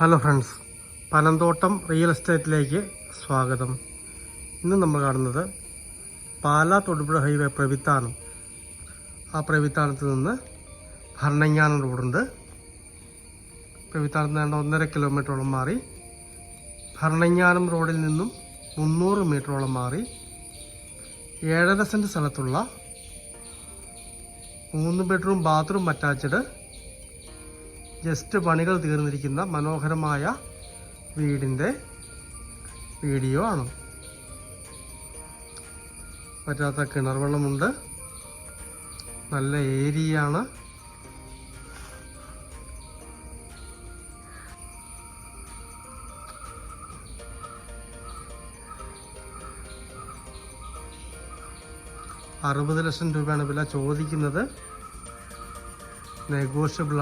Hello friends Panamthottam real എസ്റ്റേറ്റിലേക്ക് സ്വാഗതം. ഇന്ന് നമ്മൾ കാണുന്നത് പാലാ തൊടുപുഴ ഹൈവേ പ്രവിത്താനം ആ പ്രവിത്താനത്ത് നിന്ന് ഭരണങ്ങാനം റോഡുണ്ട്. പ്രവിത്താനത്ത് നിന്ന് ഒന്നര കിലോമീറ്ററോളം മാറി ഭരണങ്ങാനം റോഡിൽ നിന്നും മുന്നൂറ് മീറ്ററോളം മാറി ഏഴര സെന്റ് സ്ഥലത്തുള്ള മൂന്ന് ബെഡ്റൂം ബാത്റൂം അറ്റാച്ച്ഡ് ജസ്റ്റ് പണികൾ തീർന്നിരിക്കുന്ന മനോഹരമായ വീടിന്റെ വീഡിയോ ആണ്. പറ്റാത്ത കിണർ വെള്ളമുണ്ട് നല്ല ഏരിയയാണ്. അറുപത് ലക്ഷം രൂപയാണ് വില ചോദിക്കുന്നത്. നെഗോഷ്യബിൾ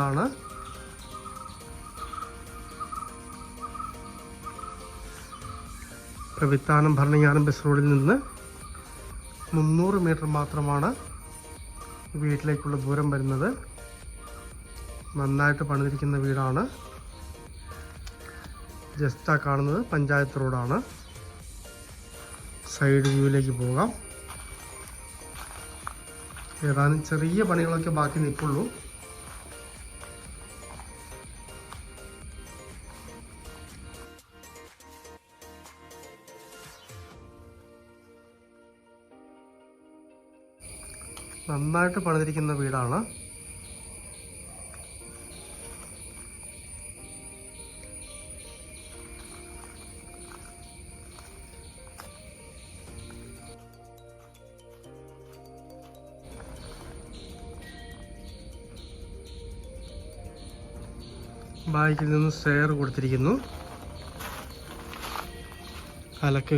പ്രവിത്താനം ഭരണങ്ങാനം ബസ് റോഡിൽ നിന്ന് മുന്നൂറ് മീറ്റർ മാത്രമാണ് വീട്ടിലേക്കുള്ള ദൂരം വരുന്നത്. നന്നായിട്ട് പണിതിരിക്കുന്ന വീടാണ്. ജസ്റ്റ് ആ കാണുന്നത് പഞ്ചായത്ത് റോഡാണ് സൈഡ് വ്യൂവിലേക്ക് പോകാം. ഏതാനും ചെറിയ പണികളൊക്കെ ബാക്കി നിൽപ്പുള്ളൂ നന്നായിട്ട് പണിതിരിക്കുന്ന വീടാണ്. ബാക്കിൽ നിന്ന് സെയർ കൊടുത്തിരിക്കുന്നു. കലക്ക്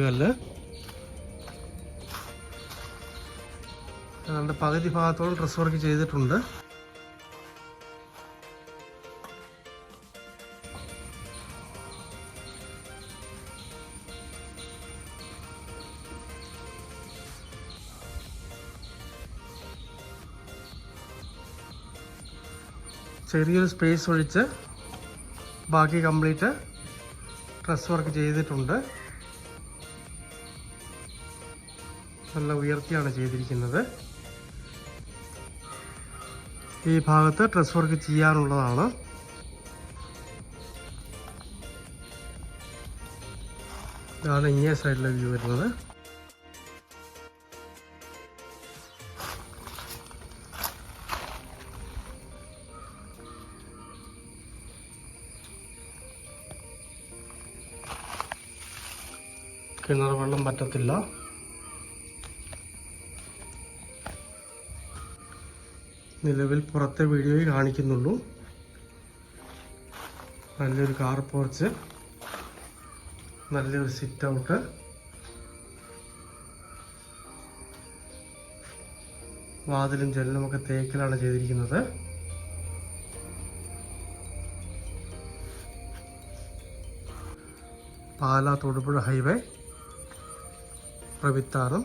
ഏതാണ്ട് പകുതി ഭാഗത്തോളം ഡ്രസ് വർക്ക് ചെയ്തിട്ടുണ്ട്. ചെറിയൊരു സ്പേസ് ഒഴിച്ച് ബാക്കി കംപ്ലീറ്റ് ഡ്രസ് വർക്ക് ചെയ്തിട്ടുണ്ട്. നല്ല ഉയർത്തിയാണ് ചെയ്തിരിക്കുന്നത്. ഈ ഭാഗത്ത് ഡ്രസ് വർക്ക് ചെയ്യാറുള്ളതാണ്. ഇതാണ് ഇങ്ങേ സൈഡിലെ വ്യൂ വരുന്നത്. കിണർ വെള്ളം പറ്റത്തില്ല. നിലവിൽ പുറത്തെ വീഡിയോയിൽ കാണിക്കുന്നുള്ളൂ. നല്ലൊരു കാർ പോർച്ച് നല്ലൊരു സിറ്റ് ഔട്ട് വാതിലും ജനലുമൊക്കെ തേക്കിലാണ് ചെയ്തിരിക്കുന്നത്. പാല തൊടുപുഴ ഹൈവേ. പ്രവിത്താനം.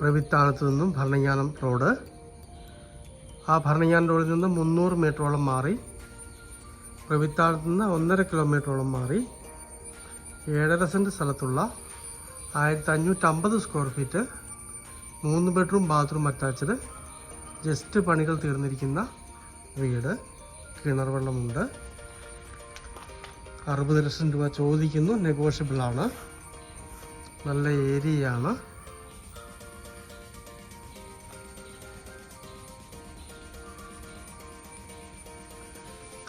പ്രവിത്താനത്ത് നിന്നും ഭരണങ്ങാനം റോഡ്. ആ ഭരണിയാൻ റോഡിൽ നിന്ന് മുന്നൂറ് മീറ്ററോളം മാറി പ്രവിത്താളത്ത് നിന്ന് ഒന്നര കിലോമീറ്ററോളം മാറി ഏഴര സെന്റ് സ്ഥലത്തുള്ള ആയിരത്തി അഞ്ഞൂറ്റമ്പത് സ്ക്വയർ ഫീറ്റ് മൂന്ന് ബെഡ്റൂം ബാത്റൂം അറ്റാച്ച്ഡ് ജസ്റ്റ് പണികൾ തീർന്നിരിക്കുന്ന വീട്. കിണർ വെള്ളമുണ്ട്. അറുപത് ലക്ഷം രൂപ ചോദിക്കുന്നു. നെഗോഷ്യബിളാണ് നല്ല ഏരിയയാണ്.